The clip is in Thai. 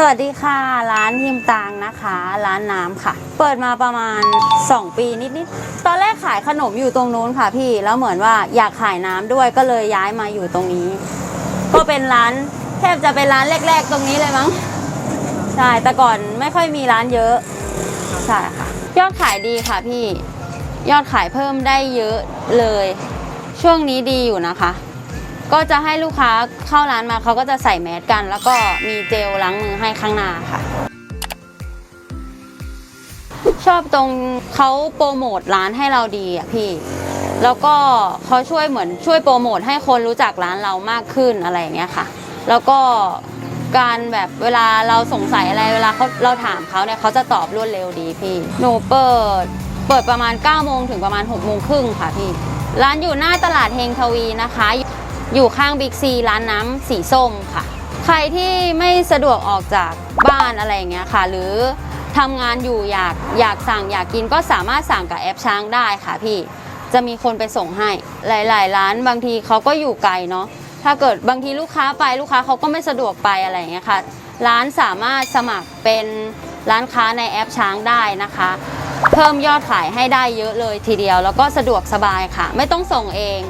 สวัสดีค่ะ ร้านฮิมตางนะคะ ร้านน้ำค่ะ เปิดมาประมาณ 2 ปีนิดๆตอนแรกขายขนมอยู่ตรงนู้นค่ะพี่แล้วเหมือนว่าอยากขายน้ำด้วยก็เลยย้ายมาอยู่ตรงนี้ ก็เป็นร้านแทบจะเป็นร้านแรก ๆ ตรงนี้เลยมั้งใช่แต่ก่อนไม่ค่อยมีร้านเยอะใช่ค่ะยอดขายดีค่ะพี่ยอดขายเพิ่มได้เยอะเลย ช่วงนี้ดีอยู่นะคะ ก็จะให้ลูกค้าเข้าร้านมาเขาก็จะใส่แมสกัน แล้วก็มีเจลล้างมือให้ข้างหน้าค่ะ ชอบตรงเขาโปรโมทร้านให้เราดีอะพี่ แล้วก็เขาช่วยเหมือนช่วยโปรโมทให้คนรู้จักร้านเรามากขึ้นอะไรอย่างเงี้ยค่ะ แล้วก็การแบบเวลาเราสงสัยอะไรเวลาเขาเราถามเขาเนี่ยเขาจะตอบรวดเร็วดีพี่ หนูเปิดเปิดประมาณ9โมงถึงประมาณ6โมงครึ่งค่ะพี่ ร้านอยู่หน้าตลาดเฮงทวีนะคะ อยู่ข้างบิ๊กซีร้านน้ำสีส้มค่ะ ใครที่ไม่สะดวกออกจากบ้านอะไรอย่างเงี้ยค่ะ หรือทำงานอยู่อยากอยากสั่งอยากกินก็สามารถสั่งกับแอปช้างได้ค่ะพี่จะมีคนไปส่งให้ หลาย ๆ ร้านบางทีเขาก็อยู่ไกลเนาะถ้าเกิดบางทีลูกค้าไปลูกค้าเขาก็ไม่สะดวกไปอะไรอย่างเงี้ยค่ะร้านสามารถสมัครเป็นร้านค้าในแอปช้างได้นะคะ เพิ่มยอดขายให้ได้เยอะเลยทีเดียว แล้วก็สะดวกสบายค่ะ ไม่ต้องส่งเอง